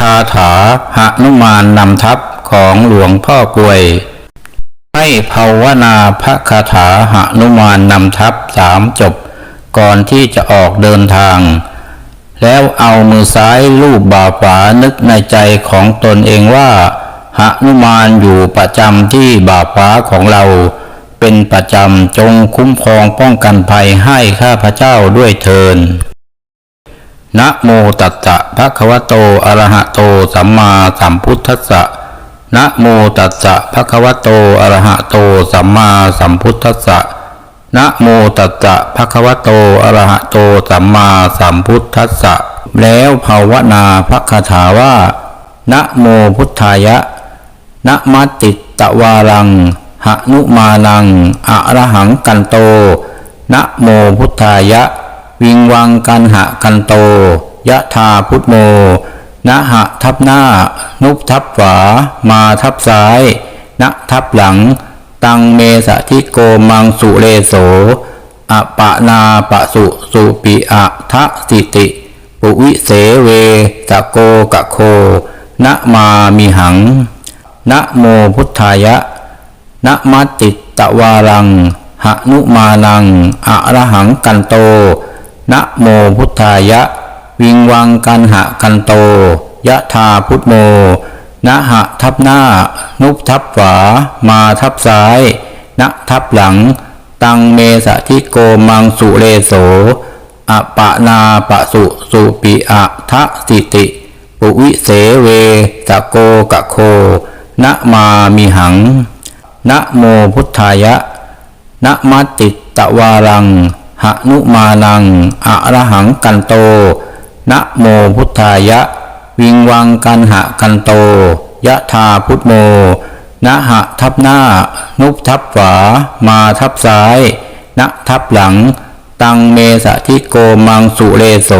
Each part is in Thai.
คาถาหนุมานนำทัพของหลวงพ่อกวย ให้ภาวนาพระคาถาหนุมานนำทัพสามจบ ก่อนที่จะออกเดินทาง แล้วเอามือซ้ายลูบบ่าขวานึกในใจของตนเองว่าหนุมานอยู่ประจำที่บ่าขวาของเรา เป็นประจำจงคุ้มครองป้องกันภัยให้ข้าพเจ้าด้วยเทิน นะโมตัสสะภะคะวะโต อะระหะโต สัมมาสัมพุทธัสสะนะโมตัสสะภะคะวะโต อะระหะโต สัมมาสัมพุทธัสสะนะโมตัสสะภะคะวะโต อะระหะโต สัมมาสัมพุทธัสสะ แล้วภาวนาพระคาถาว่า นะโมพุทธายะ นะมัตติตะวารัง หนุมานัง อะระหังกันโต นะโมพุทธายะ วิงวังกันหะกันโต ยะธาพุทโมนะหะทับหน้า นุบทับฝามาทับซ้ายนะทับหลัง ตังเมสะทิโกมังสุเลโสอปะนาปะสุสุปิอะทะสิติ ปุวิเสเวตะโกกะโค นะมามิหัง นะโมพุทธายะ นะมัตติตะวารัง หนุมานังอะระหังกันโต นะโมพุทธายะ วิงวังกันหะกันโต ยะธาพุทโมนะหะทับหน้า นุบทับฝามาทับซ้ายนะทับหลัง ตังเมสะทิโกมังสุเลโสอปะนาปะสุสุปิอะทะสิติ ปุวิเสเวตะโกกะโค นะมามิหัง นะโมพุทธายะ นะมัติตะวารัง หนุมานังอะระหังกันโต นะโมพุทธายะ วิงวังกันหะกันโต ยะธาพุทโม นะหะทับหน้า นุบทับฝามาทับซ้าย นะทับหลัง ตังเมสะทิโกมังสุเลโส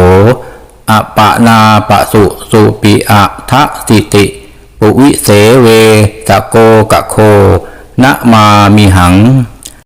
อะปะนาปะสุสุปิอะทะสิติ ปุวิเสเวตะโกกะโค นะมามิหัง